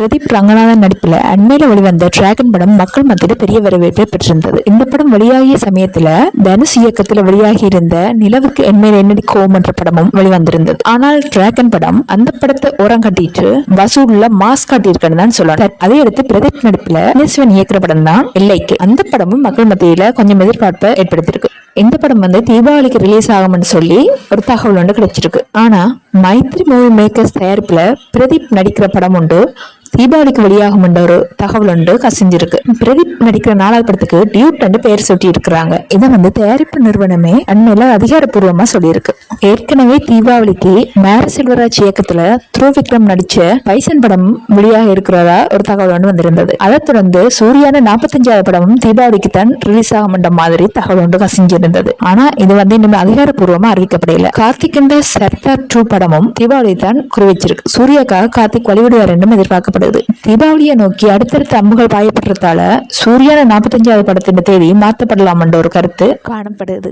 பிரதீப் ரங்கநாதன் நடிப்பில் அண்மையில் வெளிவந்த டிராகன் படம் மக்கள் மத்தியில் பெரிய வரவேற்பை பெற்றிருந்தது. இந்த படம் வெளியாகிய சமயத்தில் தனுஷ் இயக்கத்தில் வெளியாகி இருந்த நிலவுக்கு என்மேல் என்னடி கோவம் என்ற படமும் வெளிவந்திருந்தது. ஆனால் டிராகன் படம் அந்த படத்தை ஓரம் கட்டிட்டு வசூல்ல மாஸ் காட்டியிருக்கன்னு தான் சொல்லணும் அதே அடுத்து பிரதீப் நடிப்பில் இயேசுவன் இயக்கிற படம் தான் எல்லைக்கு. அந்த படமும் மக்கள் மத்தியில் கொஞ்சம் எதிர்பார்ப்பை ஏற்படுத்தியிருக்கு. இந்த படம் வந்து தீபாவளிக்கு ரிலீஸ் ஆகும்னு சொல்லி ஒரு தகவல் ஒன்று கிடைச்சிருக்கு. ஆனா மைத்ரி மூவி மேக்கர்ஸ் தயாரிப்புல பிரதீப் நடிக்கிற படம் உண்டு. தீபாவளிக்கு வெளியாகும் என்ற ஒரு தகவல் ஒன்று கசிஞ்சிருக்கு. பிரதீப் நடிக்கிற நாலாவது படத்துக்கு டியூட் என்று பெயர் சூட்டி இருக்கிறாங்க இதை வந்து தயாரிப்பு நிறுவனமே அண்மையில அதிகாரப்பூர்வமா சொல்லியிருக்கு. ஏற்கனவே தீபாவளிக்கு மேர செல்வராஜ் இயக்கத்துல த்ரூ விக்ரம் நடிச்ச பைசன் படம் வெளியாக இருக்கிறதா ஒரு தகவல் ஒன்று வந்திருந்தது. அதை தொடர்ந்து சூரியான நாற்பத்தஞ்சாவது படமும் தீபாவளிக்கு தான் ரிலீஸ் ஆகும் என்ற மாதிரி தகவல் ஒன்று கசிஞ்சிருந்தது. ஆனா இது வந்து இன்னுமே அதிகாரப்பூர்வமா அறிவிக்கப்படல. கார்த்திக் என்ற சர்தார் டூ படமும் தீபாவளி தான் குறிவிச்சிருக்கு சூர்யாக்காக கார்த்திக் வழிவிடுவார் என்றும் எதிர்பார்க்கப்படுது தீபாவளியை நோக்கி அடுத்தடுத்த அம்புகள் பாயப்படுறதால சூரியான நாற்பத்தஞ்சாவது படத்தின் தேதி மாற்றப்படலாம் என்ற ஒரு கருத்து காணப்படுது.